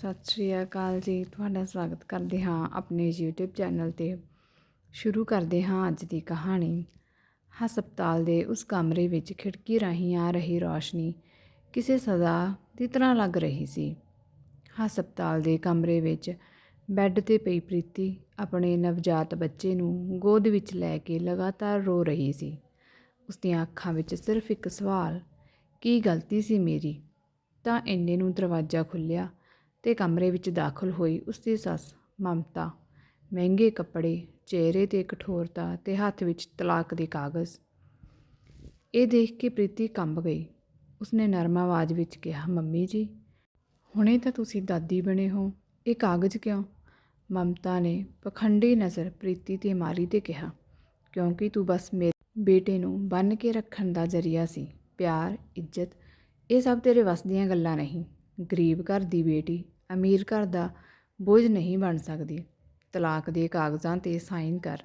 ਸਤਿ ਸ਼੍ਰੀ ਅਕਾਲ ਜੀ। ਤੁਹਾਡਾ ਸਵਾਗਤ ਕਰਦੇ ਹਾਂ ਆਪਣੇ YouTube ਚੈਨਲ ਤੇ। ਸ਼ੁਰੂ ਕਰਦੇ ਹਾਂ ਅੱਜ ਦੀ ਕਹਾਣੀ। ਹਸਪਤਾਲ ਦੇ ਉਸ ਕਮਰੇ ਵਿੱਚ ਖਿੜਕੀ ਰਾਹੀਂ ਆ ਰਹੀ ਰੌਸ਼ਨੀ ਕਿਸੇ ਸਦਾ ਦੀ ਤਰ੍ਹਾਂ ਲੱਗ ਰਹੀ ਸੀ। ਹਸਪਤਾਲ ਦੇ ਕਮਰੇ ਵਿੱਚ ਬੈੱਡ ਤੇ ਪਈ ਪ੍ਰੀਤੀ ਆਪਣੇ ਨਵਜਾਤ ਬੱਚੇ ਨੂੰ ਗੋਦ ਵਿੱਚ ਲੈ ਕੇ ਲਗਾਤਾਰ ਰੋ ਰਹੀ ਸੀ। ਉਸ ਦੀਆਂ ਅੱਖਾਂ ਵਿੱਚ ਸਿਰਫ ਇੱਕ ਸਵਾਲ, ਕੀ ਗਲਤੀ ਸੀ ਮੇਰੀ? ਤਾਂ ਇੰਨੇ ਨੂੰ ਦਰਵਾਜ਼ਾ ਖੁੱਲ੍ਹਿਆ ਤੇ ਕਮਰੇ ਵਿੱਚ ਦਾਖਲ ਹੋਈ ਉਸਦੀ ਸੱਸ ਮਮਤਾ। ਮਹਿੰਗੇ ਕੱਪੜੇ, ਚਿਹਰੇ ਤੇ ਕਠੋਰਤਾ ਤੇ ਹੱਥ ਵਿੱਚ ਤਲਾਕ ਦੇ ਕਾਗਜ਼। ਇਹ ਦੇਖ ਕੇ ਪ੍ਰੀਤੀ ਕੰਬ ਗਈ। ਉਸਨੇ ਨਰਮ ਆਵਾਜ਼ ਵਿੱਚ ਕਿਹਾ, ਮੰਮੀ ਜੀ, ਹੁਣੇ ਤਾਂ ਤੁਸੀਂ ਦਾਦੀ ਬਣੇ ਹੋ, ਇਹ ਕਾਗਜ਼ ਕਿਉਂ? ਮਮਤਾ ਨੇ ਪਖੰਡੀ ਨਜ਼ਰ ਪ੍ਰੀਤੀ ਤੇ ਮਾਰੀ ਤੇ ਕਿਹਾ, ਕਿਉਂਕਿ ਤੂੰ ਬਸ ਮੇਰੇ ਬੇਟੇ ਨੂੰ ਬੰਨ ਕੇ ਰੱਖਣ ਦਾ ਜ਼ਰੀਆ ਸੀ। ਪਿਆਰ, ਇੱਜ਼ਤ, ਇਹ ਸਭ ਤੇਰੇ ਵੱਸ ਦੀਆਂ ਗੱਲਾਂ ਨਹੀਂ। ਗਰੀਬ ਘਰ ਦੀ ਬੇਟੀ ਅਮੀਰ ਘਰ ਦਾ ਬੋਝ ਨਹੀਂ ਬਣ ਸਕਦੀ। ਤਲਾਕ ਦੇ ਕਾਗਜ਼ਾਂ ਤੇ ਸਾਈਨ ਕਰ।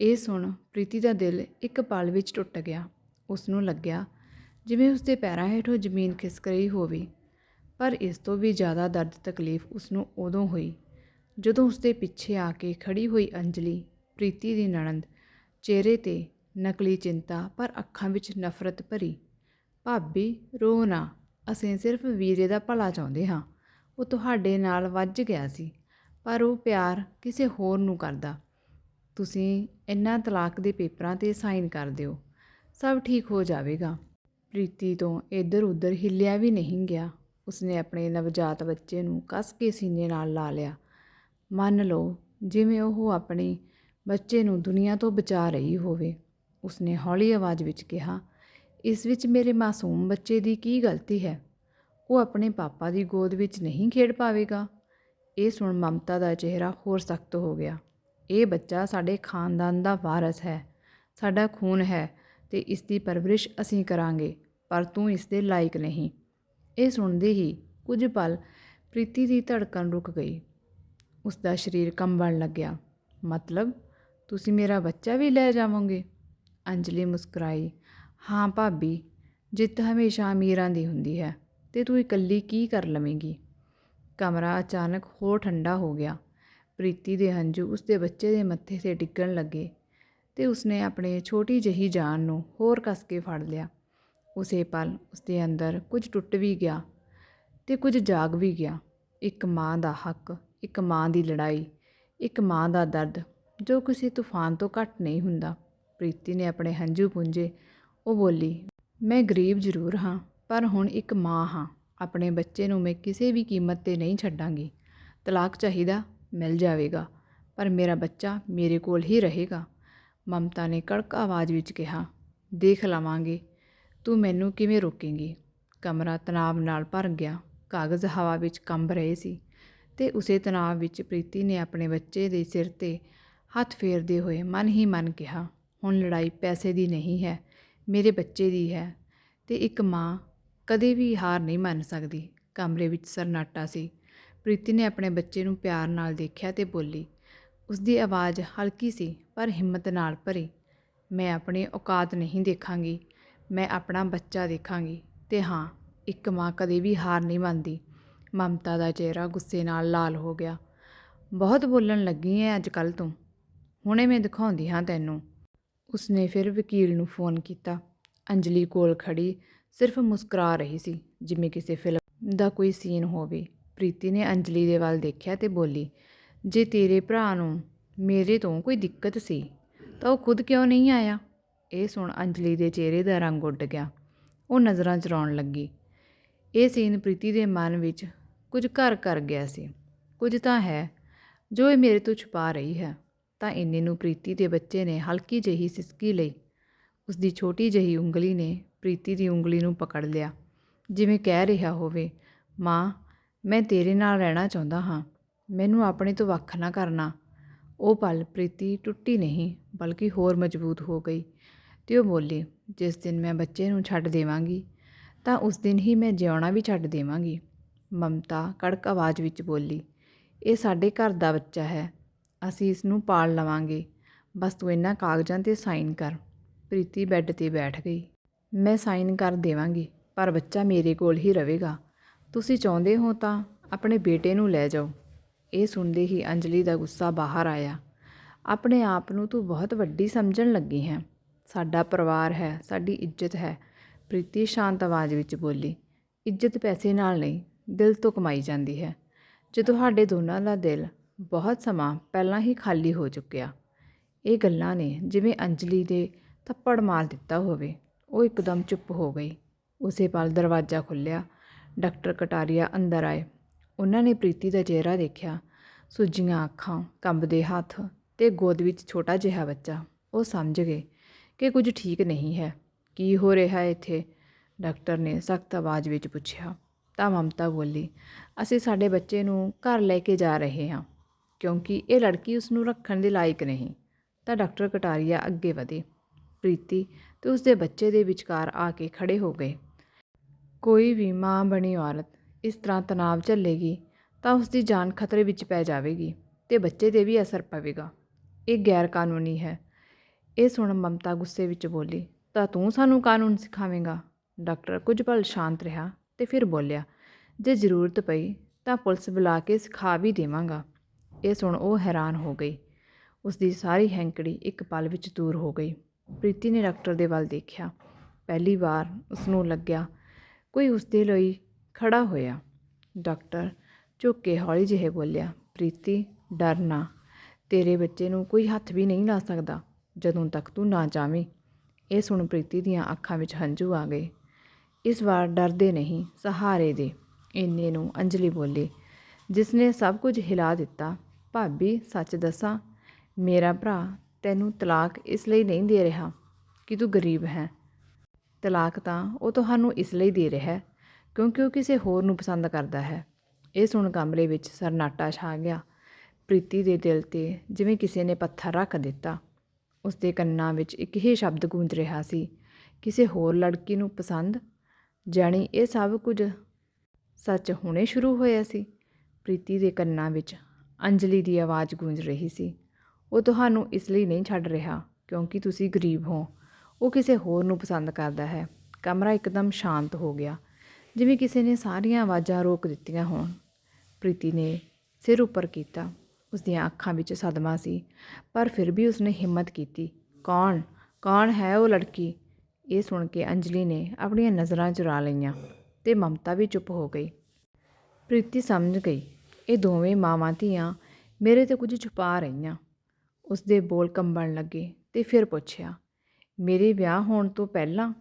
ਇਹ ਸੁਣ ਪ੍ਰੀਤੀ ਦਾ ਦਿਲ ਇੱਕ ਪਲ ਵਿੱਚ ਟੁੱਟ ਗਿਆ। ਉਸ ਨੂੰ ਲੱਗਿਆ ਜਿਵੇਂ ਉਸਦੇ ਪੈਰਾਂ ਹੇਠੋਂ ਜ਼ਮੀਨ ਖਿਸਕ ਰਹੀ ਹੋਵੇ। ਪਰ ਇਸ ਤੋਂ ਵੀ ਜ਼ਿਆਦਾ ਦਰਦ ਤਕਲੀਫ ਉਸ ਨੂੰ ਉਦੋਂ ਹੋਈ ਜਦੋਂ ਉਸਦੇ ਪਿੱਛੇ ਆ ਕੇ ਖੜੀ ਹੋਈ ਅੰਜਲੀ ਪ੍ਰੀਤੀ ਦੀ ਨਣੰਦ ਚਿਹਰੇ ਤੇ ਨਕਲੀ ਚਿੰਤਾ ਪਰ ਅੱਖਾਂ ਵਿੱਚ ਨਫ਼ਰਤ ਭਰੀ, ਭਾਬੀ ਰੋ ਨਾ, ਅਸੀਂ ਸਿਰਫ ਵੀਰੇ ਦਾ ਭਲਾ ਚਾਹੁੰਦੇ ਹਾਂ। ਉਹ ਤੁਹਾਡੇ ਨਾਲ ਵੱਜ ਗਿਆ ਸੀ, ਪਰ ਉਹ ਪਿਆਰ ਕਿਸੇ ਹੋਰ ਨੂੰ ਕਰਦਾ। ਤੁਸੀਂ ਇੰਨਾ ਤਲਾਕ ਦੇ ਪੇਪਰਾਂ ਤੇ ਸਾਈਨ ਕਰ ਦਿਓ। ਸਭ ਠੀਕ ਹੋ ਜਾਵੇਗਾ। ਪ੍ਰੀਤੀ ਤੋਂ ਇੱਧਰ ਉੱਧਰ ਹਿੱਲਿਆ ਵੀ ਨਹੀਂ ਗਿਆ। ਉਸਨੇ ਆਪਣੇ ਨਵਜਾਤ ਬੱਚੇ ਨੂੰ ਕੱਸ ਕੇ ਸੀਨੇ ਨਾਲ ਲਾ ਲਿਆ। ਮੰਨ ਲਓ, ਜਿਵੇਂ ਉਹ ਆਪਣੇ ਬੱਚੇ ਨੂੰ ਦੁਨੀਆ ਤੋਂ ਬਚਾ ਰਹੀ ਹੋਵੇ। ਉਸਨੇ ਹੌਲੀ ਆਵਾਜ਼ ਵਿੱਚ ਕਿਹਾ, ਇਸ ਵਿੱਚ ਮੇਰੇ ਮਾਸੂਮ ਬੱਚੇ ਦੀ ਕੀ ਗਲਤੀ ਹੈ? ਉਹ ਆਪਣੇ ਪਾਪਾ ਦੀ ਗੋਦ ਵਿੱਚ ਨਹੀਂ ਖੇਡ ਪਾਵੇਗਾ। ਇਹ ਸੁਣ ਮਮਤਾ ਦਾ ਚਿਹਰਾ ਹੋਰ ਸਖਤ ਹੋ ਗਿਆ। ਇਹ ਬੱਚਾ ਸਾਡੇ ਖਾਨਦਾਨ ਦਾ ਵਾਰਸ ਹੈ। ਸਾਡਾ ਖੂਨ ਹੈ ਤੇ ਇਸ ਦੀ ਪਰਵਰਿਸ਼ ਅਸੀਂ ਕਰਾਂਗੇ, ਪਰ ਤੂੰ ਇਸ ਦੇ ਲਾਇਕ ਨਹੀਂ। ਇਹ ਸੁਣਦੇ ਹੀ ਕੁਝ ਪਲ ਪ੍ਰੀਤੀ ਦੀ ਧੜਕਣ ਰੁਕ ਗਈ। ਉਸ ਦਾ ਸਰੀਰ ਕੰਬਣ ਲੱਗਿਆ। ਮਤਲਬ ਤੁਸੀਂ ਮੇਰਾ ਬੱਚਾ ਵੀ ਲੈ ਜਾਵੋਗੇ? ਅੰਜਲੀ ਮੁਸਕਰਾਈ। ਹਾਂ ਭਾਬੀ, ਜਿੱਤ ਹਮੇਸ਼ਾ ਅਮੀਰਾਂ ਦੀ ਹੁੰਦੀ ਹੈ। ਤੇ ਤੂੰ ਇਕੱਲੀ ਕੀ ਕਰ ਲਵੇਂਗੀ? ਕਮਰਾ ਅਚਾਨਕ ਹੋਰ ਠੰਡਾ ਹੋ ਗਿਆ। ਪ੍ਰੀਤੀ ਦੇ ਹੰਝੂ ਉਸਦੇ ਬੱਚੇ ਦੇ ਮੱਥੇ ਤੇ ਡਿੱਗਣ ਲੱਗੇ ਤੇ ਉਸਨੇ ਆਪਣੇ ਛੋਟੀ ਜਹੀ ਜਾਨ ਨੂੰ ਹੋਰ ਕੱਸ ਕੇ ਫੜ ਲਿਆ। ਉਸੇ ਪਲ ਉਸਦੇ ਅੰਦਰ ਕੁਝ ਟੁੱਟ ਵੀ ਗਿਆ ਤੇ ਕੁਝ ਜਾਗ ਵੀ ਗਿਆ। ਇੱਕ ਮਾਂ ਦਾ ਹੱਕ, ਇੱਕ ਮਾਂ ਦੀ ਲੜਾਈ, ਇੱਕ ਮਾਂ ਦਾ ਦਰਦ, ਜੋ ਕਿਸੇ ਤੂਫਾਨ ਤੋਂ ਘੱਟ ਨਹੀਂ ਹੁੰਦਾ। ਪ੍ਰੀਤੀ ਨੇ ਆਪਣੇ ਹੰਝੂ ਪੁੰਝੇ। ਉਹ ਬੋਲੀ, ਮੈਂ ਗਰੀਬ ਜ਼ਰੂਰ ਹਾਂ। ਪਰ ਹੁਣ ਇੱਕ ਮਾਂ ਹਾਂ। ਆਪਣੇ ਬੱਚੇ ਨੂੰ ਮੈਂ ਕਿਸੇ ਵੀ ਕੀਮਤ ਤੇ ਨਹੀਂ ਛੱਡਾਂਗੀ। ਤਲਾਕ ਚਾਹੀਦਾ, ਮਿਲ ਜਾਵੇਗਾ। ਪਰ ਮੇਰਾ ਬੱਚਾ ਮੇਰੇ ਕੋਲ ਹੀ ਰਹੇਗਾ। ਮਮਤਾ ਨੇ ਕੜਕ ਆਵਾਜ਼ ਵਿੱਚ ਕਿਹਾ, ਦੇਖ ਲਵਾਂਗੇ। ਤੂੰ ਮੈਨੂੰ ਕਿਵੇਂ ਰੋਕੇਂਗੀ? ਕਮਰਾ ਤਣਾਅ ਨਾਲ ਭਰ ਗਿਆ। ਕਾਗਜ਼ ਹਵਾ ਵਿੱਚ ਕੰਬ ਰਹੇ ਸੀ ਤੇ ਉਸੇ ਤਣਾਅ ਵਿੱਚ ਪ੍ਰੀਤੀ ਨੇ ਆਪਣੇ ਬੱਚੇ ਦੇ ਸਿਰ ਤੇ ਹੱਥ ਫੇਰਦੇ ਹੋਏ ਮਨ ਹੀ ਮਨ ਕਿਹਾ, ਹੁਣ ਲੜਾਈ ਪੈਸੇ ਦੀ ਨਹੀਂ ਹੈ, ਮੇਰੇ ਬੱਚੇ ਦੀ ਹੈ ਤੇ ਇੱਕ ਮਾਂ ਕਦੇ ਵੀ ਹਾਰ ਨਹੀਂ ਮੰਨ ਸਕਦੀ। ਕਮਰੇ ਵਿੱਚ ਸਰਨਾਟਾ ਸੀ। ਪ੍ਰੀਤੀ ਨੇ ਆਪਣੇ ਬੱਚੇ ਨੂੰ ਪਿਆਰ ਨਾਲ ਦੇਖਿਆ ਤੇ ਬੋਲੀ ਉਸ ਦੀ ਆਵਾਜ਼ ਹਲਕੀ ਸੀ, ਪਰ ਹਿੰਮਤ ਨਾਲ ਭਰੀ। ਮੈਂ ਆਪਣੀ ਔਕਾਤ ਨਹੀਂ ਦੇਖਾਂਗੀ। ਮੈਂ ਆਪਣਾ ਬੱਚਾ ਦੇਖਾਂਗੀ। ਤੇ ਹਾਂ, ਇੱਕ ਮਾਂ ਕਦੇ ਵੀ ਹਾਰ ਨਹੀਂ ਮੰਨਦੀ। ਮਮਤਾ ਦਾ ਚਿਹਰਾ ਗੁੱਸੇ ਨਾਲ ਲਾਲ ਹੋ ਗਿਆ। ਬਹੁਤ ਬੋਲਣ ਲੱਗੀ ਐ ਅੱਜ ਕੱਲ ਤੂੰ। ਹੁਣੇ ਮੈਂ ਦਿਖਾਉਂਦੀ ਹਾਂ ਤੈਨੂੰ। ਉਸਨੇ ਫਿਰ ਵਕੀਲ ਨੂੰ ਫੋਨ ਕੀਤਾ। ਅੰਜਲੀ ਕੋਲ ਖੜੀ ਸਿਰਫ ਮੁਸਕਰਾ ਰਹੀ ਸੀ, ਜਿਵੇਂ ਕਿਸੇ ਫਿਲਮ ਦਾ ਕੋਈ ਸੀਨ ਹੋਵੇ। ਪ੍ਰੀਤੀ ਨੇ ਅੰਜਲੀ ਦੇ ਵੱਲ ਦੇਖਿਆ ਤੇ ਬੋਲੀ, ਜੇ ਤੇਰੇ ਭਰਾ ਨੂੰ ਮੇਰੇ ਤੋਂ ਕੋਈ ਦਿੱਕਤ ਸੀ, ਤਾਂ ਉਹ ਖੁਦ ਕਿਉਂ ਨਹੀਂ ਆਇਆ? ਇਹ ਸੁਣ ਅੰਜਲੀ ਦੇ ਚਿਹਰੇ ਦਾ ਰੰਗ ਉੱਡ ਗਿਆ। ਉਹ ਨਜ਼ਰਾਂ ਚਰਾਉਣ ਲੱਗੀ। ਇਹ ਸੀਨ ਪ੍ਰੀਤੀ ਦੇ ਮਨ ਵਿੱਚ ਕੁਝ ਘਰ ਕਰ ਗਿਆ ਸੀ। ਕੁਝ ਤਾਂ ਹੈ, ਜੋ ਇਹ ਮੇਰੇ ਤੋਂ ਛੁਪਾ ਰਹੀ ਹੈ। ਤਾਂ ਇੰਨੇ ਨੂੰ ਪ੍ਰੀਤੀ ਦੇ ਬੱਚੇ ਨੇ ਹਲਕੀ ਜਿਹੀ ਸਿਸਕੀ ਲਈ ਉਸ ਦੀ ਛੋਟੀ ਜਿਹੀ ਉਂਗਲੀ ਨੇ ਪ੍ਰੀਤੀ ਦੀ ਉਂਗਲੀ ਨੂੰ ਪਕੜ ਲਿਆ। ਜਿਵੇਂ ਕਹਿ ਰਿਹਾ ਹੋਵੇ, ਮਾਂ, ਮੈਂ ਤੇਰੇ ਨਾਲ ਰਹਿਣਾ ਚਾਹੁੰਦਾ ਹਾਂ। ਮੈਨੂੰ ਆਪਣੇ ਤੋਂ ਵੱਖ ਨਾ ਕਰਨਾ। ਉਹ ਪਲ ਪ੍ਰੀਤੀ ਟੁੱਟੀ ਨਹੀਂ, ਬਲਕਿ ਹੋਰ ਮਜ਼ਬੂਤ ਹੋ ਗਈ ਤੇ ਉਹ ਬੋਲੀ, ਜਿਸ ਦਿਨ ਮੈਂ ਬੱਚੇ ਨੂੰ ਛੱਡ ਦੇਵਾਂਗੀ, ਤਾਂ ਉਸ ਦਿਨ ਹੀ ਮੈਂ ਜਿਉਣਾ ਵੀ ਛੱਡ ਦੇਵਾਂਗੀ। ਮਮਤਾ ਕੜਕ ਆਵਾਜ਼ ਵਿੱਚ ਬੋਲੀ, ਇਹ ਸਾਡੇ ਘਰ ਦਾ ਬੱਚਾ ਹੈ। ਅਸੀਂ ਇਸ ਨੂੰ ਪਾਲ ਲਵਾਂਗੇ। ਬਸ ਤੂੰ ਇਹਨਾਂ ਕਾਗਜ਼ਾਂ ਤੇ ਸਾਈਨ ਕਰ। ਪ੍ਰੀਤੀ ਬੈੱਡ ਤੇ ਬੈਠ ਗਈ। ਮੈਂ ਸਾਈਨ ਕਰ ਦੇਵਾਂਗੀ, ਪਰ ਬੱਚਾ ਮੇਰੇ ਕੋਲ ਹੀ ਰਹੇਗਾ। ਤੁਸੀਂ ਚਾਹੁੰਦੇ ਹੋ ਤਾਂ ਆਪਣੇ ਬੇਟੇ ਨੂੰ ਲੈ ਜਾਓ। ਇਹ ਸੁਣਦੇ ਹੀ ਅੰਜਲੀ ਦਾ ਗੁੱਸਾ ਬਾਹਰ ਆਇਆ। ਆਪਣੇ ਆਪ ਨੂੰ ਤੂੰ ਬਹੁਤ ਵੱਡੀ ਸਮਝਣ ਲੱਗੀ ਹੈ। ਸਾਡਾ ਪਰਿਵਾਰ ਹੈ, ਸਾਡੀ ਇੱਜ਼ਤ ਹੈ। ਪ੍ਰੀਤੀ ਸ਼ਾਂਤ ਆਵਾਜ਼ ਵਿੱਚ ਬੋਲੀ। ਇੱਜ਼ਤ ਪੈਸੇ ਨਾਲ ਨਹੀਂ, ਦਿਲ ਤੋਂ ਕਮਾਈ ਜਾਂਦੀ ਹੈ। ਜੇ ਤੁਹਾਡੇ ਦੋਨਾਂ ਦਾ ਦਿਲ ਬਹੁਤ ਸਮਾਂ ਪਹਿਲਾਂ ਹੀ ਖਾਲੀ ਹੋ ਚੁੱਕਿਆ, ਇਹ ਗੱਲਾਂ ਨੇ ਜਿਵੇਂ ਅੰਜਲੀ ਦੇ ਥੱਪੜ ਮਾਰ ਦਿੱਤਾ ਹੋਵੇ। ਉਹ ਇੱਕਦਮ ਚੁੱਪ ਹੋ ਗਈ। ਉਸੇ ਪਲ ਦਰਵਾਜ਼ਾ ਖੁੱਲ੍ਹਿਆ। ਡਾਕਟਰ ਕਟਾਰੀਆ ਅੰਦਰ ਆਏ। ਉਹਨਾਂ ਨੇ ਪ੍ਰੀਤੀ ਦਾ ਚਿਹਰਾ ਦੇਖਿਆ। ਸੁੱਜੀਆਂ ਅੱਖਾਂ, ਕੰਬਦੇ ਹੱਥ ਤੇ ਗੋਦ ਵਿੱਚ ਛੋਟਾ ਜਿਹਾ ਬੱਚਾ। ਉਹ ਸਮਝ ਗਏ ਕਿ ਕੁਝ ਠੀਕ ਨਹੀਂ ਹੈ। ਕੀ ਹੋ ਰਿਹਾ ਹੈ ਇੱਥੇ? ਡਾਕਟਰ ਨੇ ਸਖਤ ਆਵਾਜ਼ ਵਿੱਚ ਪੁੱਛਿਆ। ਤਾਂ ਮਮਤਾ ਬੋਲੀ, ਅਸੀਂ ਸਾਡੇ ਬੱਚੇ ਨੂੰ ਘਰ ਲੈ ਕੇ ਜਾ ਰਹੇ ਹਾਂ, ਕਿਉਂਕਿ ਇਹ ਲੜਕੀ ਉਸ ਨੂੰ ਰੱਖਣ ਦੇ ਲਾਇਕ ਨਹੀਂ। ਤਾਂ ਡਾਕਟਰ ਕਟਾਰੀਆ ਅੱਗੇ ਵਧੇ। ਪ੍ਰੀਤੀ ਤੇ ਉਸਦੇ ਬੱਚੇ ਦੇ ਵਿਚਕਾਰ ਆ ਕੇ ਖੜੇ ਹੋ ਗਏ। ਕੋਈ ਵੀ ਮਾਂ ਬਣੀ ਔਰਤ ਇਸ ਤਰ੍ਹਾਂ ਤਣਾਅ ਝੱਲੇਗੀ ਤਾਂ ਉਸ ਦੀ ਜਾਨ ਖਤਰੇ ਵਿੱਚ ਪੈ ਜਾਵੇਗੀ ਤੇ ਬੱਚੇ 'ਤੇ ਵੀ ਅਸਰ ਪਵੇਗਾ। ਇਹ ਗੈਰ ਕਾਨੂੰਨੀ ਹੈ। ਇਹ ਸੁਣ ਮਮਤਾ ਗੁੱਸੇ ਵਿੱਚ ਬੋਲੀ, ਤਾਂ ਤੂੰ ਸਾਨੂੰ ਕਾਨੂੰਨ ਸਿਖਾਵੇਂਗਾ? ਡਾਕਟਰ ਕੁਝ ਪਲ ਸ਼ਾਂਤ ਰਿਹਾ ਤੇ ਫਿਰ ਬੋਲਿਆ, ਜੇ ਜ਼ਰੂਰਤ ਪਈ ਤਾਂ ਪੁਲਿਸ ਬੁਲਾ ਕੇ ਸਿਖਾ ਵੀ ਦੇਵਾਂਗਾ। ਇਹ ਸੁਣ ਉਹ ਹੈਰਾਨ ਹੋ ਗਈ। ਉਸ ਦੀ ਸਾਰੀ ਹੈਂਕੜੀ ਇੱਕ ਪਲ ਵਿੱਚ ਦੂਰ ਹੋ ਗਈ। ਪ੍ਰੀਤੀ ਨੇ ਡਾਕਟਰ ਦੇ ਵੱਲ ਦੇਖਿਆ। ਪਹਿਲੀ ਵਾਰ ਉਸ ਨੂੰ ਲੱਗਿਆ ਕੋਈ ਉਸ ਦੇ ਲਈ ਖੜਾ ਹੋਇਆ। ਡਾਕਟਰ ਝੁੱਕ ਕੇ ਹੌਲੀ ਜਿਹੇ ਬੋਲਿਆ, ਪ੍ਰੀਤੀ, ਡਰ ਨਾ। ਤੇਰੇ ਬੱਚੇ ਨੂੰ ਕੋਈ ਹੱਥ ਵੀ ਨਹੀਂ ਲਾ ਸਕਦਾ। ਜਦੋਂ ਤੱਕ ਤੂੰ ਨਾ ਚਾਵੇਂ ਇਹ ਸੁਣ ਪ੍ਰੀਤੀ ਦੀਆਂ ਅੱਖਾਂ ਵਿੱਚ ਹੰਝੂ ਆ ਗਏ। ਇਸ ਵਾਰ ਡਰਦੇ ਨਹੀਂ, ਸਹਾਰੇ ਦੇ। ਇੰਨੇ ਨੂੰ ਅੰਜਲੀ ਬੋਲੀ ਜਿਸ ਨੇ ਸਭ ਕੁਝ ਹਿਲਾ ਦਿੱਤਾ, ਭਾਬੀ, ਸੱਚ ਦੱਸਾਂ, ਮੇਰਾ ਭਰਾ ਤੈਨੂੰ ਤਲਾਕ ਇਸ ਲਈ ਨਹੀਂ ਦੇ ਰਿਹਾ ਕਿ ਤੂੰ ਗਰੀਬ ਹੈ। ਤਲਾਕ ਤਾਂ ਉਹ ਤੁਹਾਨੂੰ ਇਸ ਲਈ ਦੇ ਰਿਹਾ ਕਿਉਂਕਿ ਉਹ ਕਿਸੇ ਹੋਰ ਨੂੰ ਪਸੰਦ ਕਰਦਾ ਹੈ। ਇਹ ਸੁਣ ਕਮਰੇ ਵਿੱਚ ਸਰਨਾਟਾ ਛਾ ਗਿਆ। ਪ੍ਰੀਤੀ ਦੇ ਦਿਲ ਤੇ ਜਿਵੇਂ ਕਿਸੇ ਨੇ ਪੱਥਰ ਰੱਖ ਦਿੱਤਾ। ਉਸ ਦੇ ਕੰਨਾਂ ਵਿੱਚ ਇੱਕ ਹੀ ਸ਼ਬਦ ਗੂੰਜ ਰਿਹਾ ਸੀ, ਕਿਸੇ ਹੋਰ ਲੜਕੀ ਨੂੰ ਪਸੰਦ? ਜਾਣੀ ਇਹ ਸਭ ਕੁਝ ਸੱਚ ਹੁਣੇ ਸ਼ੁਰੂ ਹੋਇਆ ਸੀ। ਪ੍ਰੀਤੀ ਦੇ ਕੰਨਾਂ ਵਿੱਚ ਅੰਜਲੀ ਦੀ ਆਵਾਜ਼ ਗੂੰਜ ਰਹੀ ਸੀ। ਉਹ ਤੁਹਾਨੂੰ ਇਸ ਲਈ ਨਹੀਂ ਛੱਡ ਰਿਹਾ ਕਿਉਂਕਿ ਤੁਸੀਂ ਗਰੀਬ ਹੋ। ਉਹ ਕਿਸੇ ਹੋਰ ਨੂੰ ਪਸੰਦ ਕਰਦਾ ਹੈ। ਕਮਰਾ ਇੱਕਦਮ ਸ਼ਾਂਤ ਹੋ ਗਿਆ। ਜਿਵੇਂ ਕਿਸੇ ਨੇ ਸਾਰੀਆਂ ਆਵਾਜ਼ਾਂ ਰੋਕ ਦਿੱਤੀਆਂ ਹੋਣ। ਪ੍ਰੀਤੀ ਨੇ ਸਿਰ ਉੱਪਰ ਕੀਤਾ। ਉਸ ਦੀਆਂ ਅੱਖਾਂ ਵਿੱਚ ਸਦਮਾ ਸੀ। ਪਰ ਫਿਰ ਵੀ ਉਸਨੇ ਹਿੰਮਤ ਕੀਤੀ। ਕੌਣ? ਕੌਣ ਹੈ ਉਹ ਲੜਕੀ? ਇਹ ਸੁਣ ਕੇ ਅੰਜਲੀ ਨੇ ਆਪਣੀਆਂ ਨਜ਼ਰਾਂ ਚੁਰਾ ਲਈਆਂ ਤੇ ਮਮਤਾ ਵੀ ਚੁੱਪ ਹੋ ਗਈ। ਪ੍ਰੀਤੀ ਸਮਝ ਗਈ। ਇਹ ਦੋਵੇਂ ਮਾਵਾਂ ਧੀਆਂ ਮੇਰੇ ਤੇ ਕੁਝ ਛੁਪਾ ਰਹੀਆਂ। ਉਸ ਦੇ ਬੋਲ ਕੰਬਣ ਲੱਗੇ ਤੇ ਫਿਰ ਪੁੱਛਿਆ, ਮੇਰੇ ਵਿਆਹ ਹੋਣ ਤੋਂ ਪਹਿਲਾਂ?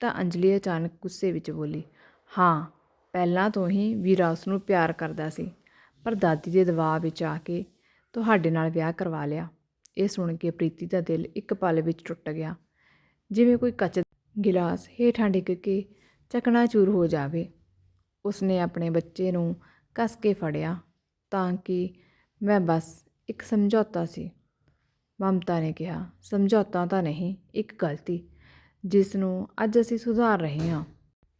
ਤਾਂ ਅੰਜਲੀ ਅਚਾਨਕ ਗੁੱਸੇ ਵਿੱਚ ਬੋਲੀ, ਹਾਂ, ਪਹਿਲਾਂ ਤੋਂ ਹੀ ਵੀਰਾ ਉਸ ਨੂੰ ਪਿਆਰ ਕਰਦਾ ਸੀ, ਪਰ ਦਾਦੀ ਦੇ ਦਬਾਅ ਵਿੱਚ ਆ ਕੇ ਤੁਹਾਡੇ ਨਾਲ ਵਿਆਹ ਕਰਵਾ ਲਿਆ। ਇਹ ਸੁਣ ਕੇ ਪ੍ਰੀਤੀ ਦਾ ਦਿਲ ਇੱਕ ਪਲ ਵਿੱਚ ਟੁੱਟ ਗਿਆ। ਜਿਵੇਂ ਕੋਈ ਕੱਚ ਗਿਲਾਸ ਹੇਠਾਂ ਡਿੱਗ ਕੇ ਚਕਨਾਚੂਰ ਹੋ ਜਾਵੇ, ਉਸਨੇ ਆਪਣੇ ਬੱਚੇ ਨੂੰ ਕੱਸ ਕੇ ਫੜਿਆ ਤਾਂ ਕਿ ਮੈਂ ਬਸ ਇੱਕ ਸਮਝੌਤਾ ਸੀ। ਮਮਤਾ ਨੇ ਕਿਹਾ, ਸਮਝੌਤਾ ਤਾਂ ਨਹੀਂ, ਇੱਕ ਗਲਤੀ। ਜਿਸ ਨੂੰ ਅੱਜ ਅਸੀਂ ਸੁਧਾਰ ਰਹੇ ਹਾਂ।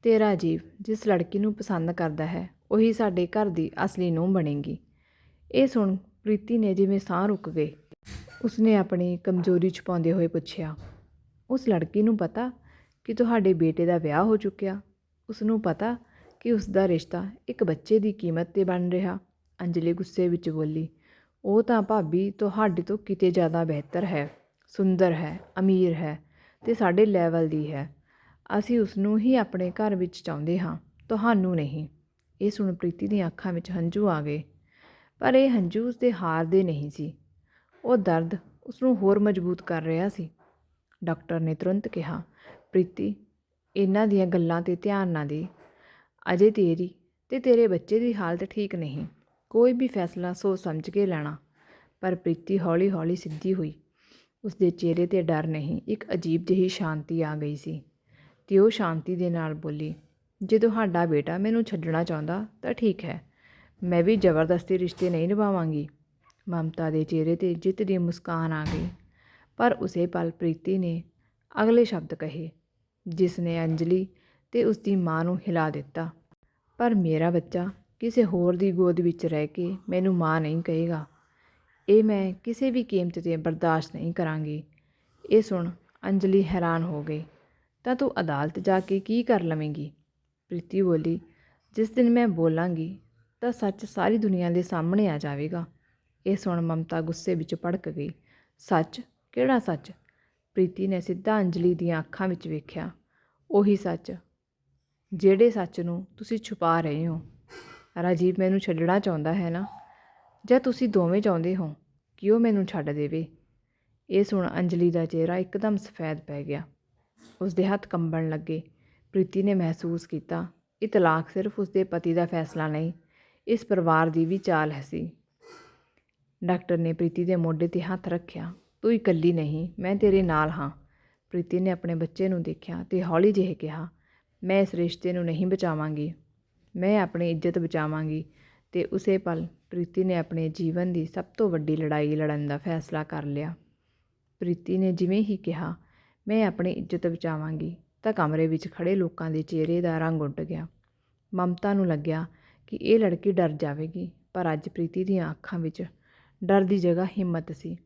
ਤੇਰਾ ਜੀਵ ਜਿਸ ਲੜਕੀ ਨੂੰ ਪਸੰਦ ਕਰਦਾ ਹੈ, ਉਹੀ ਸਾਡੇ ਘਰ ਦੀ ਅਸਲੀ ਨੂੰਹ ਬਣੇਗੀ। ਇਹ ਸੁਣ ਪ੍ਰੀਤੀ ਨੇ ਜਿਵੇਂ ਸਾਹ ਰੁਕ ਗਏ। ਉਸਨੇ ਆਪਣੀ ਕਮਜ਼ੋਰੀ ਛੁਪਾਉਂਦੇ ਹੋਏ ਪੁੱਛਿਆ, ਉਸ ਲੜਕੀ ਨੂੰ ਪਤਾ ਕਿ ਤੁਹਾਡੇ ਬੇਟੇ ਦਾ ਵਿਆਹ ਹੋ ਚੁੱਕਿਆ? ਉਸ ਨੂੰ ਪਤਾ ਕਿ ਉਸ ਦਾ ਰਿਸ਼ਤਾ ਇੱਕ ਬੱਚੇ ਦੀ ਕੀਮਤ ਤੇ ਬਣ ਰਿਹਾ? ਅੰਜਲੀ ਗੁੱਸੇ ਵਿੱਚ ਬੋਲੀ ਉਹ ਤਾਂ ਭਾਬੀ ਤੁਹਾਡੇ ਤੋਂ ਕਿਤੇ ਜ਼ਿਆਦਾ ਬਿਹਤਰ ਹੈ, ਸੁੰਦਰ ਹੈ, ਅਮੀਰ ਹੈ ਅਤੇ ਸਾਡੇ ਲੈਵਲ ਦੀ ਹੈ। ਅਸੀਂ ਉਸ ਨੂੰ ਹੀ ਆਪਣੇ ਘਰ ਵਿੱਚ ਚਾਹੁੰਦੇ ਹਾਂ, ਤੁਹਾਨੂੰ ਨਹੀਂ। ਇਹ ਸੁਣ ਪ੍ਰੀਤੀ ਦੀਆਂ ਅੱਖਾਂ ਵਿੱਚ ਹੰਝੂ ਆ ਗਏ। ਪਰ ਇਹ ਹੰਝੂ ਉਸ ਦੇ ਹਾਰ ਦੇ ਨਹੀਂ ਸੀ। ਉਹ ਦਰਦ ਉਸ ਨੂੰ ਹੋਰ ਮਜ਼ਬੂਤ ਕਰ ਰਿਹਾ ਸੀ। ਡਾਕਟਰ ਨੇ ਤੁਰੰਤ ਕਿਹਾ, ਪ੍ਰੀਤੀ, ਇਹਨਾਂ ਦੀਆਂ ਗੱਲਾਂ ਤੇ ਧਿਆਨ ਨਾ ਦੇ। ਅਜੇ ਤੇਰੀ ਤੇ ਤੇਰੇ ਬੱਚੇ ਦੀ ਹਾਲਤ ਠੀਕ ਨਹੀਂ। ਕੋਈ ਵੀ ਫੈਸਲਾ ਸੋਚ ਸਮਝ ਕੇ ਲੈਣਾ। ਪਰ ਪ੍ਰੀਤੀ ਹੌਲੀ-ਹੌਲੀ ਸਿੱਧੀ ਹੋਈ। ਉਸ ਦੇ ਚਿਹਰੇ ਤੇ ਡਰ ਨਹੀਂ, ਇੱਕ ਅਜੀਬ ਜਿਹੀ ਸ਼ਾਂਤੀ ਆ ਗਈ ਸੀ। ਤੇ ਉਹ ਸ਼ਾਂਤੀ ਦੇ ਨਾਲ ਬੋਲੀ, ਜੇ ਤੁਹਾਡਾ ਬੇਟਾ ਮੈਨੂੰ ਛੱਡਣਾ ਚਾਹੁੰਦਾ ਤਾਂ ਠੀਕ ਹੈ। ਮੈਂ ਵੀ ਜ਼ਬਰਦਸਤੀ ਰਿਸ਼ਤੇ ਨਹੀਂ ਨਿਭਾਵਾਂਗੀ। ਮਮਤਾ ਦੇ ਚਿਹਰੇ ਤੇ ਜਿੱਤ ਦੀ ਮੁਸਕਾਨ ਆ ਗਈ। ਪਰ ਉਸੇ ਪਲ ਪ੍ਰੀਤੀ ਨੇ ਅਗਲੇ ਸ਼ਬਦ ਕਹੇ ਜਿਸ ਨੇ ਅੰਜਲੀ ਤੇ ਉਸ ਦੀ ਮਾਂ ਨੂੰ ਹਿਲਾ ਦਿੱਤਾ, ਪਰ ਮੇਰਾ ਬੱਚਾ ਕਿਸੇ ਹੋਰ ਦੀ ਗੋਦ ਵਿੱਚ ਰਹਿ ਕੇ ਮੈਨੂੰ ਮਾਂ ਨਹੀਂ ਕਹੇਗਾ। ਇਹ ਮੈਂ ਕਿਸੇ ਵੀ ਕੀਮਤ ਤੇ ਬਰਦਾਸ਼ਤ ਨਹੀਂ ਕਰਾਂਗੀ। ਇਹ ਸੁਣ ਅੰਜਲੀ ਹੈਰਾਨ ਹੋ ਗਈ। ਤਾਂ ਤੂੰ ਅਦਾਲਤ ਜਾ ਕੇ ਕੀ ਕਰ ਲਵੇਂਗੀ? ਪ੍ਰੀਤੀ ਬੋਲੀ, ਜਿਸ ਦਿਨ ਮੈਂ ਬੋਲਾਂਗੀ, ਤਾਂ ਸੱਚ ਸਾਰੀ ਦੁਨੀਆ ਦੇ ਸਾਹਮਣੇ ਆ ਜਾਵੇਗਾ। ਇਹ ਸੁਣ ਮਮਤਾ ਗੁੱਸੇ ਵਿੱਚ ਭੜਕ ਗਈ। ਸੱਚ? ਕਿਹੜਾ ਸੱਚ? ਪ੍ਰੀਤੀ ਨੇ ਸਿੱਧਾ ਅੰਜਲੀ ਦੀਆਂ ਅੱਖਾਂ ਵਿੱਚ ਵੇਖਿਆ। ਉਹੀ ਸੱਚ, ਜਿਹੜੇ ਸੱਚ ਨੂੰ ਤੁਸੀਂ ਛੁਪਾ ਰਹੇ ਹੋ। ਰਾਜੀਵ ਮੈਨੂੰ ਛੱਡਣਾ ਚਾਹੁੰਦਾ ਹੈ ਨਾ। ਜਾਂ ਤੁਸੀਂ ਦੋਵੇਂ ਚਾਹੁੰਦੇ ਹੋ ਕਿ ਉਹ ਮੈਨੂੰ ਛੱਡ ਦੇਵੇ? ਇਹ ਸੁਣ ਅੰਜਲੀ ਦਾ ਚਿਹਰਾ ਇੱਕਦਮ ਸਫੈਦ ਪੈ ਗਿਆ। ਉਸ ਦੇ ਹੱਥ ਕੰਬਣ ਲੱਗੇ। ਪ੍ਰੀਤੀ ਨੇ ਮਹਿਸੂਸ ਕੀਤਾ, ਇਹ ਤਲਾਕ ਸਿਰਫ ਉਸ ਦੇ ਪਤੀ ਦਾ ਫੈਸਲਾ ਨਹੀਂ, ਇਸ ਪਰਿਵਾਰ ਦੀ ਵੀ ਚਾਲ ਹੈ ਸੀ। ਡਾਕਟਰ ਨੇ ਪ੍ਰੀਤੀ ਦੇ ਮੋਢੇ ਤੇ ਹੱਥ ਰੱਖਿਆ। ਤੂੰ ਇਕੱਲੀ ਨਹੀਂ, ਮੈਂ ਤੇਰੇ ਨਾਲ ਹਾਂ। ਪ੍ਰੀਤੀ ਨੇ ਆਪਣੇ ਬੱਚੇ ਨੂੰ ਦੇਖਿਆ ਤੇ ਹੌਲੀ ਜਿਹੇ ਕਿਹਾ, ਮੈਂ ਇਸ ਰਿਸ਼ਤੇ ਨੂੰ ਨਹੀਂ ਬਚਾਵਾਂਗੀ। ਮੈਂ ਆਪਣੀ ਇੱਜ਼ਤ ਬਚਾਵਾਂਗੀ ਅਤੇ ਉਸੇ ਪਲ ਪ੍ਰੀਤੀ ਨੇ ਆਪਣੇ ਜੀਵਨ ਦੀ ਸਭ ਤੋਂ ਵੱਡੀ ਲੜਾਈ ਲੜਨ ਦਾ ਫੈਸਲਾ ਕਰ ਲਿਆ। ਪ੍ਰੀਤੀ ਨੇ ਜਿਵੇਂ ਹੀ ਕਿਹਾ, ਮੈਂ ਆਪਣੀ ਇੱਜ਼ਤ ਬਚਾਵਾਂਗੀ, ਤਾਂ ਕਮਰੇ ਵਿੱਚ ਖੜੇ ਲੋਕਾਂ ਦੇ ਚਿਹਰੇ ਦਾ ਰੰਗ ਉੱਡ ਗਿਆ। ਮਮਤਾ ਨੂੰ ਲੱਗਿਆ ਕਿ ਇਹ ਲੜਕੀ ਡਰ ਜਾਵੇਗੀ, ਪਰ ਅੱਜ ਪ੍ਰੀਤੀ ਦੀਆਂ ਅੱਖਾਂ ਵਿੱਚ ਡਰ ਦੀ ਜਗ੍ਹਾ ਹਿੰਮਤ ਸੀ।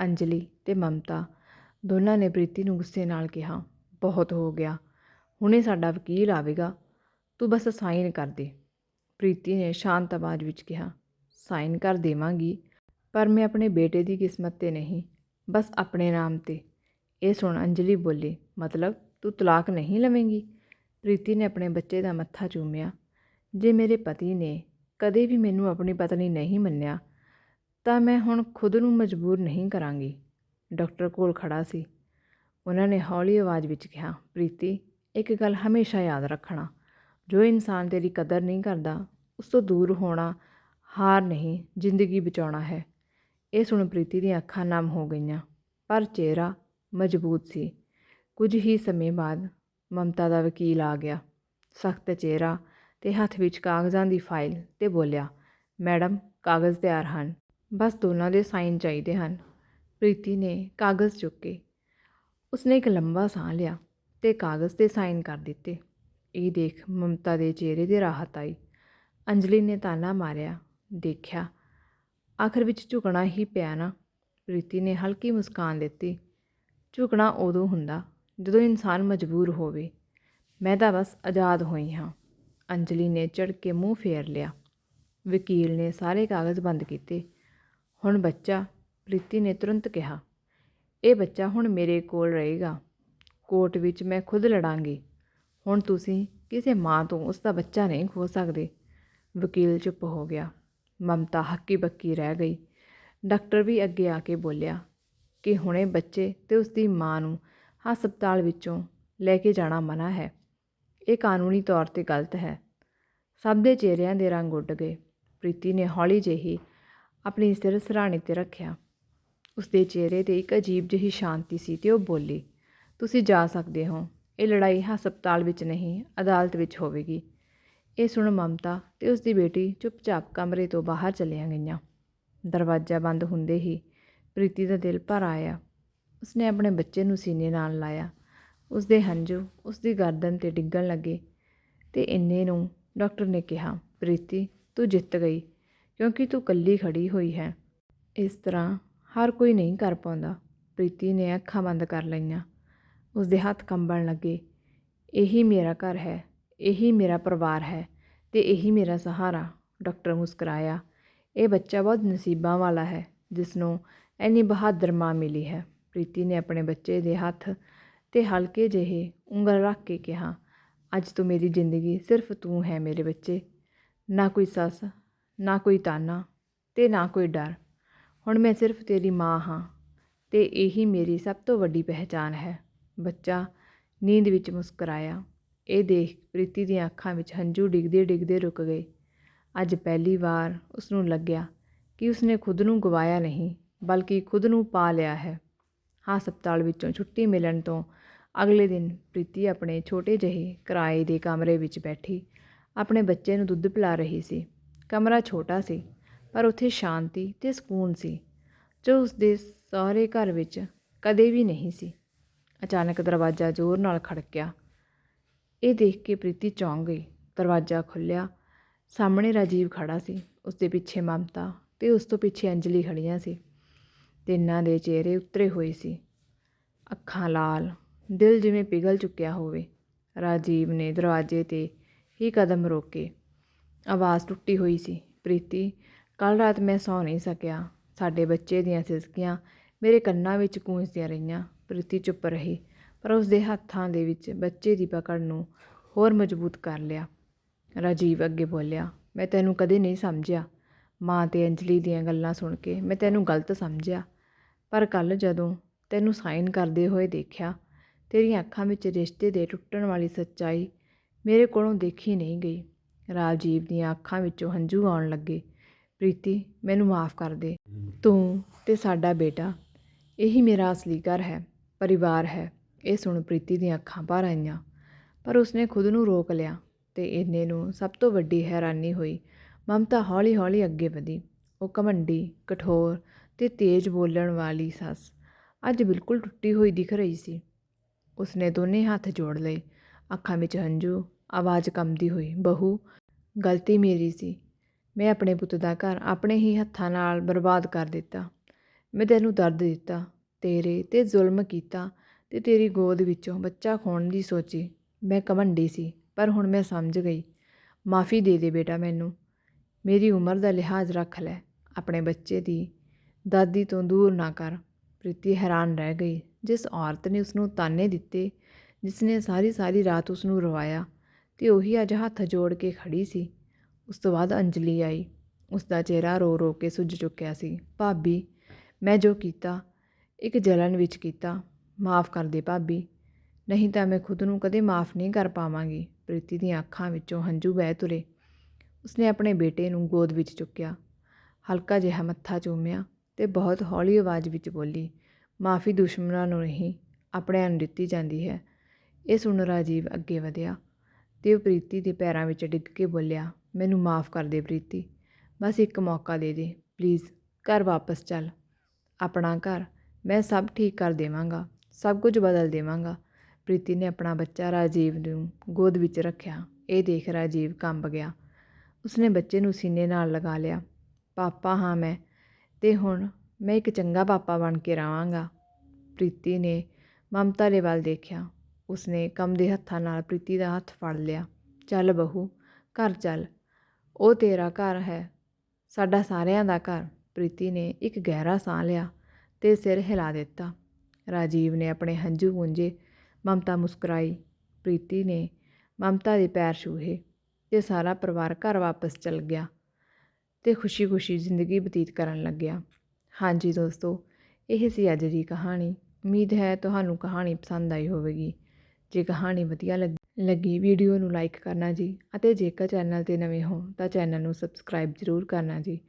ਅੰਜਲੀ ਤੇ ਮਮਤਾ ਦੋਨਾਂ ਨੇ ਪ੍ਰੀਤੀ ਨੂੰ ਗੁੱਸੇ ਨਾਲ ਕਿਹਾ, ਬਹੁਤ ਹੋ ਗਿਆ। ਹੁਣੇ ਸਾਡਾ ਵਕੀਲ ਆਵੇਗਾ ਤੂੰ ਬਸ ਸਾਈਨ ਕਰ ਦੇ। ਪ੍ਰੀਤੀ ਨੇ ਸ਼ਾਂਤ ਆਵਾਜ਼ ਵਿੱਚ ਕਿਹਾ, ਸਾਈਨ ਕਰ ਦੇਵਾਂਗੀ, ਪਰ ਮੈਂ ਆਪਣੇ ਬੇਟੇ ਦੀ ਕਿਸਮਤ ਤੇ ਨਹੀਂ, ਬਸ ਆਪਣੇ ਨਾਮ ਤੇ। ਇਹ ਸੁਣ ਅੰਜਲੀ ਬੋਲੀ, ਮਤਲਬ ਤੂੰ ਤਲਾਕ ਨਹੀਂ ਲਵੇਂਗੀ? ਪ੍ਰੀਤੀ ਨੇ ਆਪਣੇ ਬੱਚੇ ਦਾ ਮੱਥਾ ਚੂਮਿਆ, ਜੇ ਮੇਰੇ ਪਤੀ ਨੇ ਕਦੇ ਵੀ ਮੈਨੂੰ ਆਪਣੀ ਪਤਨੀ ਨਹੀਂ ਮੰਨਿਆ, ਤਾਂ ਮੈਂ ਹੁਣ ਖੁਦ ਨੂੰ ਮਜਬੂਰ ਨਹੀਂ ਕਰਾਂਗੀ। ਡਾਕਟਰ ਕੋਲ ਖੜਾ ਸੀ। ਉਹਨਾਂ ਨੇ ਹੌਲੀ ਆਵਾਜ਼ ਵਿੱਚ ਕਿਹਾ, ਪ੍ਰੀਤੀ, ਇੱਕ ਗੱਲ ਹਮੇਸ਼ਾ ਯਾਦ ਰੱਖਣਾ ਜੋ ਇਨਸਾਨ ਤੇਰੀ ਕਦਰ ਨਹੀਂ ਕਰਦਾ, ਉਸ ਤੋਂ ਦੂਰ ਹੋਣਾ ਹਾਰ ਨਹੀਂ, ਜ਼ਿੰਦਗੀ ਬਚਾਉਣਾ ਹੈ। ਇਹ ਸੁਣ ਪ੍ਰੀਤੀ ਦੀਆਂ ਅੱਖਾਂ ਨਮ ਹੋ ਗਈਆਂ, ਪਰ ਚਿਹਰਾ ਮਜ਼ਬੂਤ ਸੀ। ਕੁਝ ਹੀ ਸਮੇਂ ਬਾਅਦ ਮਮਤਾ ਦਾ ਵਕੀਲ ਆ ਗਿਆ। ਸਖਤ ਚਿਹਰਾ ਤੇ ਹੱਥ ਵਿੱਚ ਕਾਗਜ਼ਾਂ ਦੀ ਫਾਈਲ ਤੇ ਬੋਲਿਆ, ਮੈਡਮ, ਕਾਗਜ਼ ਤਿਆਰ ਹਨ। ਬਸ ਦੋਨਾਂ ਦੇ ਸਾਈਨ ਚਾਹੀਦੇ ਹਨ। ਪ੍ਰੀਤੀ ਨੇ ਕਾਗਜ਼ ਚੁੱਕੇ। ਉਸਨੇ ਇੱਕ ਲੰਬਾ ਸਾਹ ਲਿਆ ਤੇ ਕਾਗਜ਼ ਤੇ ਸਾਈਨ ਕਰ ਦਿੱਤੇ। ਇਹ ਦੇਖ ਮਮਤਾ ਦੇ ਚਿਹਰੇ ਤੇ ਰਾਹਤ ਆਈ। ਅੰਜਲੀ ਨੇ ਤਾਨਾ ਮਾਰਿਆ, ਦੇਖਿਆ, ਆਖਰ ਵਿੱਚ ਝੁਕਣਾ ਹੀ ਪਿਆ ਨਾ। ਪ੍ਰੀਤੀ ਨੇ ਹਲਕੀ ਮੁਸਕਾਨ ਦਿੱਤੀ। ਝੁਕਣਾ ਉਦੋਂ ਹੁੰਦਾ ਜਦੋਂ ਇਨਸਾਨ ਮਜਬੂਰ ਹੋਵੇ। ਮੈਂ ਤਾਂ ਬਸ ਆਜ਼ਾਦ ਹੋਈ ਹਾਂ। ਅੰਜਲੀ ਨੇ ਚੜ ਕੇ ਮੂੰਹ ਫੇਰ ਲਿਆ। ਵਕੀਲ ਨੇ ਸਾਰੇ ਕਾਗਜ਼ ਬੰਦ ਕੀਤੇ। ਹੁਣ ਬੱਚਾ, ਪ੍ਰੀਤੀ ਨੇ ਤੁਰੰਤ ਕਿਹਾ, ਇਹ ਬੱਚਾ ਹੁਣ ਮੇਰੇ ਕੋਲ ਰਹੇਗਾ। ਕੋਰਟ ਵਿੱਚ ਮੈਂ ਖੁਦ ਲੜਾਂਗੀ। ਹੁਣ ਤੁਸੀਂ ਕਿਸੇ ਮਾਂ ਤੋਂ ਉਸ ਦਾ ਬੱਚਾ ਨਹੀਂ ਖੋ ਸਕਦੇ। ਵਕੀਲ ਚੁੱਪ ਹੋ ਗਿਆ। ਮਮਤਾ ਹੱਕੀ ਬੱਕੀ ਰਹਿ ਗਈ। ਡਾਕਟਰ ਵੀ ਅੱਗੇ ਆ ਕੇ ਬੋਲਿਆ ਕਿ ਹੁਣੇ ਬੱਚੇ ਤੇ ਉਸ ਦੀ ਮਾਂ ਨੂੰ ਹਸਪਤਾਲ ਵਿੱਚੋਂ ਲੈ ਕੇ ਜਾਣਾ ਮਨਾ ਹੈ। ਇਹ ਕਾਨੂੰਨੀ ਤੌਰ ਤੇ ਗਲਤ ਹੈ। ਸਭ ਦੇ ਚਿਹਰਿਆਂ ਦੇ ਰੰਗ ਉੱਡ ਗਏ। ਪ੍ਰੀਤੀ ਨੇ ਹੌਲੀ ਜਿਹੀ ਆਪਣੀ ਸਿਰ ਸਰਾਣੇ ਤੇ ਰੱਖਿਆ। ਉਸ ਦੇ ਚਿਹਰੇ ਤੇ ਇੱਕ ਅਜੀਬ ਜਿਹੀ ਸ਼ਾਂਤੀ ਸੀ ਤੇ ਉਹ ਬੋਲੀ, ਤੁਸੀਂ ਜਾ ਸਕਦੇ ਹੋ। ਇਹ ਲੜਾਈ ਹਸਪਤਾਲ ਵਿੱਚ ਨਹੀਂ, ਅਦਾਲਤ ਵਿੱਚ ਹੋਵੇਗੀ। ਇਹ ਸੁਣ ਮਮਤਾ ਤੇ ਉਸ ਦੀ ਬੇਟੀ ਚੁੱਪਚਾਪ ਕਮਰੇ ਤੋਂ ਬਾਹਰ ਚਲੀਆਂ ਗਈਆਂ। ਦਰਵਾਜ਼ਾ ਬੰਦ ਹੁੰਦੇ ਹੀ ਪ੍ਰੀਤੀ ਦਾ ਦਿਲ ਭਰ ਆਇਆ। ਉਸਨੇ ਆਪਣੇ ਬੱਚੇ ਨੂੰ ਸੀਨੇ ਨਾਲ ਲਾਇਆ। ਉਸ ਦੇ ਹੰਝੂ ਉਸ ਦੀ ਗਰਦਨ ਤੇ ਡਿੱਗਣ ਲੱਗੇ ਤੇ ਇੰਨੇ ਨੂੰ ਡਾਕਟਰ ਨੇ ਕਿਹਾ, ਪ੍ਰੀਤੀ, ਤੂੰ ਜਿੱਤ ਗਈ, ਕਿਉਂਕਿ ਤੂੰ ਇਕੱਲੀ ਖੜੀ ਹੋਈ ਹੈ। ਇਸ ਤਰ੍ਹਾਂ ਹਰ ਕੋਈ ਨਹੀਂ ਕਰ ਪਾਉਂਦਾ। ਪ੍ਰੀਤੀ ਨੇ ਅੱਖਾਂ ਬੰਦ ਕਰ ਲਈਆਂ। ਉਸਦੇ ਹੱਥ ਕੰਬਣ ਲੱਗੇ। ਇਹੀ ਮੇਰਾ ਘਰ ਹੈ, ਇਹੀ ਮੇਰਾ ਪਰਿਵਾਰ ਹੈ ਤੇ ਇਹੀ ਮੇਰਾ ਸਹਾਰਾ, ਡਾਕਟਰ ਮੁਸਕਰਾਇਆ। ਇਹ ਬੱਚਾ ਬਹੁਤ ਨਸੀਬਾਂ ਵਾਲਾ ਹੈ ਜਿਸ ਨੂੰ ਐਨੀ ਬਹਾਦਰ ਮਾਂ ਮਿਲੀ ਹੈ। ਪ੍ਰੀਤੀ ਨੇ ਆਪਣੇ ਬੱਚੇ ਦੇ ਹੱਥ ਤੇ ਹਲਕੇ ਜਿਹੇ ਉਂਗਲ ਰੱਖ ਕੇ ਕਿਹਾ, ਅੱਜ ਤੋਂ ਮੇਰੀ ਜ਼ਿੰਦਗੀ ਸਿਰਫ ਤੂੰ ਹੈ ਮੇਰੇ ਬੱਚੇ। ਨਾ ਕੋਈ ਸੱਸ, ਨਾ ਕੋਈ ਤਾਨਾ ਤੇ ਨਾ ਕੋਈ ਡਰ। ਹੁਣ ਮੈਂ ਸਿਰਫ ਤੇਰੀ ਮਾਂ ਹਾਂ ਤੇ ਇਹੀ ਮੇਰੀ ਸਭ ਤੋਂ ਵੱਡੀ ਪਹਿਚਾਨ ਹੈ। ਬੱਚਾ ਨੀਂਦ ਵਿੱਚ ਮੁਸਕਰਾਇਆ। ਇਹ ਦੇਖ ਪ੍ਰੀਤੀ ਦੀਆਂ ਅੱਖਾਂ ਵਿੱਚ ਹੰਝੂ ਡਿੱਗਦੇ ਡਿੱਗਦੇ ਰੁਕ ਗਏ। ਅੱਜ ਪਹਿਲੀ ਵਾਰ ਉਸ ਨੂੰ ਲੱਗਿਆ ਕਿ ਉਸਨੇ ਖੁਦ ਨੂੰ ਗਵਾਇਆ ਨਹੀਂ, ਬਲਕਿ ਖੁਦ ਨੂੰ ਪਾ ਲਿਆ ਹੈ। ਹਸਪਤਾਲ ਵਿੱਚੋਂ ਛੁੱਟੀ ਮਿਲਣ ਤੋਂ ਅਗਲੇ ਦਿਨ ਪ੍ਰੀਤੀ ਆਪਣੇ ਛੋਟੇ ਜਿਹੇ ਕਿਰਾਏ ਦੇ ਕਮਰੇ ਵਿੱਚ ਬੈਠੀ, ਆਪਣੇ ਬੱਚੇ ਨੂੰ ਦੁੱਧ ਪਿਲਾ ਰਹੀ ਸੀ। ਕਮਰਾ ਛੋਟਾ ਸੀ, ਪਰ ਉੱਥੇ ਸ਼ਾਂਤੀ ਤੇ ਸਕੂਨ ਸੀ, ਜੋ ਉਸ ਦੇ ਸਾਰੇ ਘਰ ਵਿੱਚ ਕਦੇ ਵੀ ਨਹੀਂ ਸੀ। ਅਚਾਨਕ ਦਰਵਾਜ਼ਾ ਜ਼ੋਰ ਨਾਲ ਖੜਕਿਆ। ਇਹ ਦੇਖ ਕੇ ਪ੍ਰੀਤੀ ਚੌਂਕ ਗਈ। ਦਰਵਾਜ਼ਾ ਖੁੱਲਿਆ ਸਾਹਮਣੇ ਰਾਜੀਵ ਖੜਾ ਸੀ। ਉਸ ਦੇ ਪਿੱਛੇ ਮਮਤਾ ਤੇ ਉਸ ਤੋਂ ਪਿੱਛੇ ਅੰਜਲੀ ਖੜੀਆਂ ਸੀ। ਤਿੰਨਾਂ ਦੇ ਚਿਹਰੇ ਉਤਰੇ ਹੋਏ ਸੀ। ਅੱਖਾਂ ਲਾਲ, ਦਿਲ ਜਿਵੇਂ ਪਿਘਲ ਚੁੱਕਿਆ ਹੋਵੇ। ਰਾਜੀਵ ਨੇ ਦਰਵਾਜ਼ੇ ਤੇ ਹੀ ਕਦਮ ਰੋਕੇ। ਆਵਾਜ਼ ਟੁੱਟੀ ਹੋਈ ਸੀ। ਪ੍ਰੀਤੀ ਕੱਲ ਰਾਤ ਮੈਂ ਸੌ ਨਹੀਂ ਸਕਿਆ। ਸਾਡੇ ਬੱਚੇ ਦੀਆਂ ਸਿਸਕੀਆਂ ਮੇਰੇ ਕੰਨਾਂ ਵਿੱਚ ਗੂੰਜਦੀਆਂ ਰਹੀਆਂ। ਪ੍ਰੀਤੀ ਚੁੱਪ ਰਹੀ, ਪਰ ਉਸ ਦੇ ਹੱਥਾਂ ਦੇ ਵਿੱਚ ਬੱਚੇ ਦੀ ਪਕੜ ਨੂੰ ਹੋਰ ਮਜ਼ਬੂਤ ਕਰ ਲਿਆ। ਰਾਜੀਵ ਅੱਗੇ ਬੋਲਿਆ, ਮੈਂ ਤੈਨੂੰ ਕਦੇ ਨਹੀਂ ਸਮਝਿਆ। ਮਾਂ ਤੇ ਅੰਜਲੀ ਦੀਆਂ ਗੱਲਾਂ ਸੁਣ ਕੇ ਮੈਂ ਤੈਨੂੰ ਗਲਤ ਸਮਝਿਆ। ਪਰ ਕੱਲ ਜਦੋਂ ਤੈਨੂੰ ਸਾਈਨ ਕਰਦੇ ਹੋਏ ਦੇਖਿਆ, ਤੇਰੀਆਂ ਅੱਖਾਂ ਵਿੱਚ ਰਿਸ਼ਤੇ ਦੇ ਟੁੱਟਣ ਵਾਲੀ ਸੱਚਾਈ ਮੇਰੇ ਕੋਲੋਂ ਦੇਖੀ ਨਹੀਂ ਗਈ। ਰਾਜੀਵ ਦੀਆਂ ਅੱਖਾਂ ਵਿੱਚੋਂ ਹੰਝੂ ਆਉਣ ਲੱਗੇ, ਪ੍ਰੀਤੀ, ਮੈਨੂੰ ਮਾਫ ਕਰ ਦੇ। ਤੂੰ ਤੇ ਸਾਡਾ ਬੇਟਾ, ਇਹੀ ਮੇਰਾ ਅਸਲੀ ਘਰ ਹੈ। ਪਰਿਵਾਰ ਹੈ। ਇਹ ਸੁਣ ਪ੍ਰੀਤੀ ਦੀਆਂ ਅੱਖਾਂ ਭਰ ਆਈਆਂ। ਪਰ ਉਸਨੇ ਖੁਦ ਨੂੰ ਰੋਕ ਲਿਆ ਤੇ ਇਹਨੇ ਨੂੰ ਸਭ ਤੋਂ ਵੱਡੀ ਹੈਰਾਨੀ ਹੋਈ। ਮਮਤਾ ਹੌਲੀ-ਹੌਲੀ ਅੱਗੇ ਵਧੀ। ਉਹ ਘਮੰਡੀ, ਕਠੋਰ ਤੇ ਤੇਜ਼ ਬੋਲਣ ਵਾਲੀ ਸੱਸ ਅੱਜ ਬਿਲਕੁਲ ਟੁੱਟੀ ਹੋਈ ਦਿਖ ਰਹੀ ਸੀ। ਉਸਨੇ ਦੋਨੇ ਹੱਥ ਜੋੜ ਲਏ। ਅੱਖਾਂ ਵਿੱਚ ਹੰਝੂ, ਆਵਾਜ਼ ਕੰਬਦੀ ਹੋਈ, ਬਹੂ, ਗਲਤੀ ਮੇਰੀ ਸੀ। ਮੈਂ ਆਪਣੇ ਪੁੱਤ ਦਾ ਘਰ ਆਪਣੇ ਹੀ ਹੱਥਾਂ ਨਾਲ ਬਰਬਾਦ ਕਰ ਦਿੱਤਾ। ਮੈਂ ਤੈਨੂੰ ਦਰਦ ਦਿੱਤਾ। ਤੇਰੇ ਤੇ ਜ਼ੁਲਮ ਕੀਤਾ ਅਤੇ ਤੇਰੀ ਗੋਦ ਵਿੱਚੋਂ ਬੱਚਾ ਖੋਣ ਦੀ ਸੋਚੀ। ਮੈਂ ਘਮੰਡੀ ਸੀ, ਪਰ ਹੁਣ ਮੈਂ ਸਮਝ ਗਈ। ਮਾਫੀ ਦੇ ਦੇ ਬੇਟਾ ਮੈਨੂੰ। ਮੇਰੀ ਉਮਰ ਦਾ ਲਿਹਾਜ਼ ਰੱਖ ਲੈ, ਆਪਣੇ ਬੱਚੇ ਦੀ। ਦਾਦੀ ਤੋਂ ਦੂਰ ਨਾ ਕਰ। ਪ੍ਰੀਤੀ ਹੈਰਾਨ ਰਹਿ ਗਈ, ਜਿਸ ਔਰਤ ਨੇ ਉਸ ਨੂੰ ਤਾਨੇ ਦਿੱਤੇ ਜਿਸ ਨੇ ਸਾਰੀ ਸਾਰੀ ਰਾਤ ਉਸ ਨੂੰ ਰਵਾਇਆ, ਤੇ ਉਹੀ ਅੱਜ ਹੱਥ ਜੋੜ ਕੇ ਖੜੀ ਸੀ। ਉਸ ਤੋਂ ਬਾਅਦ ਅੰਜਲੀ ਆਈ। ਉਸ ਦਾ ਚਿਹਰਾ ਰੋ ਰੋ ਕੇ ਸੁੱਜ ਚੁੱਕਿਆ ਸੀ। ਭਾਬੀ, ਮੈਂ ਜੋ ਕੀਤਾ ਇੱਕ ਜਲਨ ਵਿੱਚ ਕੀਤਾ, ਮਾਫ ਕਰ ਦੇ ਭਾਬੀ। ਨਹੀਂ ਤਾਂ ਮੈਂ ਖੁਦ ਨੂੰ ਕਦੇ ਮਾਫ ਨਹੀਂ ਕਰ ਪਾਵਾਂਗੀ, ਪ੍ਰੀਤੀ ਦੀਆਂ ਅੱਖਾਂ ਵਿੱਚੋਂ ਹੰਝੂ ਵਹਿ ਤੁਰੇ। ਉਸਨੇ ਆਪਣੇ ਬੇਟੇ ਨੂੰ ਗੋਦ ਵਿੱਚ ਚੁੱਕਿਆ। ਹਲਕਾ ਜਿਹਾ ਮੱਥਾ ਚੁੰਮਿਆ ਤੇ ਬਹੁਤ ਹੌਲੀ ਆਵਾਜ਼ ਵਿੱਚ ਬੋਲੀ, ਮਾਫੀ ਦੁਸ਼ਮਣਾਂ ਨੂੰ ਨਹੀਂ, ਆਪਣਿਆਂ ਨੂੰ ਦਿੱਤੀ ਜਾਂਦੀ ਹੈ। ਇਹ ਸੁਣ ਰਾਜੀਵ ਅੱਗੇ ਵਧਿਆ ਤੇ ਉਹ ਪ੍ਰੀਤੀ ਦੇ ਪੈਰਾਂ ਵਿੱਚ ਡਿੱਗ ਕੇ ਬੋਲਿਆ, ਮੈਨੂੰ ਮਾਫ ਕਰ ਦੇ ਪ੍ਰੀਤੀ, ਬਸ ਇੱਕ ਮੌਕਾ ਦੇ ਦੇ, ਪਲੀਜ਼, ਘਰ ਵਾਪਸ ਚੱਲ, ਆਪਣਾ ਘਰ। ਮੈਂ ਸਭ ਠੀਕ ਕਰ ਦੇਵਾਂਗਾ, ਸਭ ਕੁਝ ਬਦਲ ਦੇਵਾਂਗਾ। ਪ੍ਰੀਤੀ ਨੇ ਆਪਣਾ ਬੱਚਾ ਰਾਜੀਵ ਨੂੰ ਗੋਦ ਵਿੱਚ ਰੱਖਿਆ। ਇਹ ਦੇਖ ਰਾਜੀਵ ਕੰਬ ਗਿਆ। ਉਸਨੇ ਬੱਚੇ ਨੂੰ ਸੀਨੇ ਨਾਲ ਲਗਾ ਲਿਆ। ਪਾਪਾ, ਹਾਂ ਮੈਂ। ਤੇ ਹੁਣ ਮੈਂ ਇੱਕ ਚੰਗਾ ਪਾਪਾ ਬਣ ਕੇ ਰਵਾਂਗਾ ਪ੍ਰੀਤੀ ਨੇ ਮਮਤਾ ਦੇ ਵੱਲ ਦੇਖਿਆ। ਉਸਨੇ ਕੰਮ ਦੇ ਹੱਥਾਂ ਨਾਲ ਪ੍ਰੀਤੀ ਦਾ ਹੱਥ ਫੜ ਲਿਆ। ਚੱਲ ਬਹੂ, ਘਰ ਚੱਲ। ਉਹ ਤੇਰਾ ਘਰ ਹੈ। ਸਾਡਾ ਸਾਰਿਆਂ ਦਾ ਘਰ। ਪ੍ਰੀਤੀ ਨੇ ਇੱਕ ਗਹਿਰਾ ਸਾਹ ਲਿਆ। ਤੇ ਸਿਰ ਹਿਲਾ ਦਿੱਤਾ। ਰਾਜੀਵ ਨੇ ਆਪਣੇ ਹੰਝੂ ਪੂੰਝੇ ਮਮਤਾ ਮੁਸਕਰਾਈ। ਪ੍ਰੀਤੀ ਨੇ ਮਮਤਾ ਦੇ ਪੈਰ ਛੂਹੇ ਤੇ ਸਾਰਾ ਪਰਿਵਾਰ ਘਰ ਵਾਪਸ ਚਲ ਗਿਆ ਤੇ ਖੁਸ਼ੀ-ਖੁਸ਼ੀ ਜ਼ਿੰਦਗੀ ਬਤੀਤ ਕਰਨ ਲੱਗਿਆ। ਹਾਂਜੀ ਦੋਸਤੋ, ਇਹ ਸੀ ਅੱਜ ਦੀ ਕਹਾਣੀ। ਉਮੀਦ ਹੈ ਤੁਹਾਨੂੰ ਕਹਾਣੀ ਪਸੰਦ ਆਈ ਹੋਵੇਗੀ। ਜੇ ਕਹਾਣੀ ਵਧੀਆ ਲੱਗ- ਲੱਗੀ ਵੀਡੀਓ ਨੂੰ ਲਾਈਕ ਕਰਨਾ ਜੀ ਅਤੇ ਜੇਕਰ ਚੈਨਲ ਤੇ ਨਵੇਂ ਹੋ ਤਾਂ ਚੈਨਲ ਨੂੰ ਸਬਸਕ੍ਰਾਈਬ ਜ਼ਰੂਰ ਕਰਨਾ ਜੀ।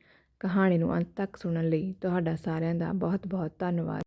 ਕਹਾਣੀ ਨੂੰ ਅੰਤ ਤੱਕ ਸੁਣਨ ਲਈ ਤੁਹਾਡਾ ਸਾਰਿਆਂ ਦਾ ਬਹੁਤ-ਬਹੁਤ ਧੰਨਵਾਦ।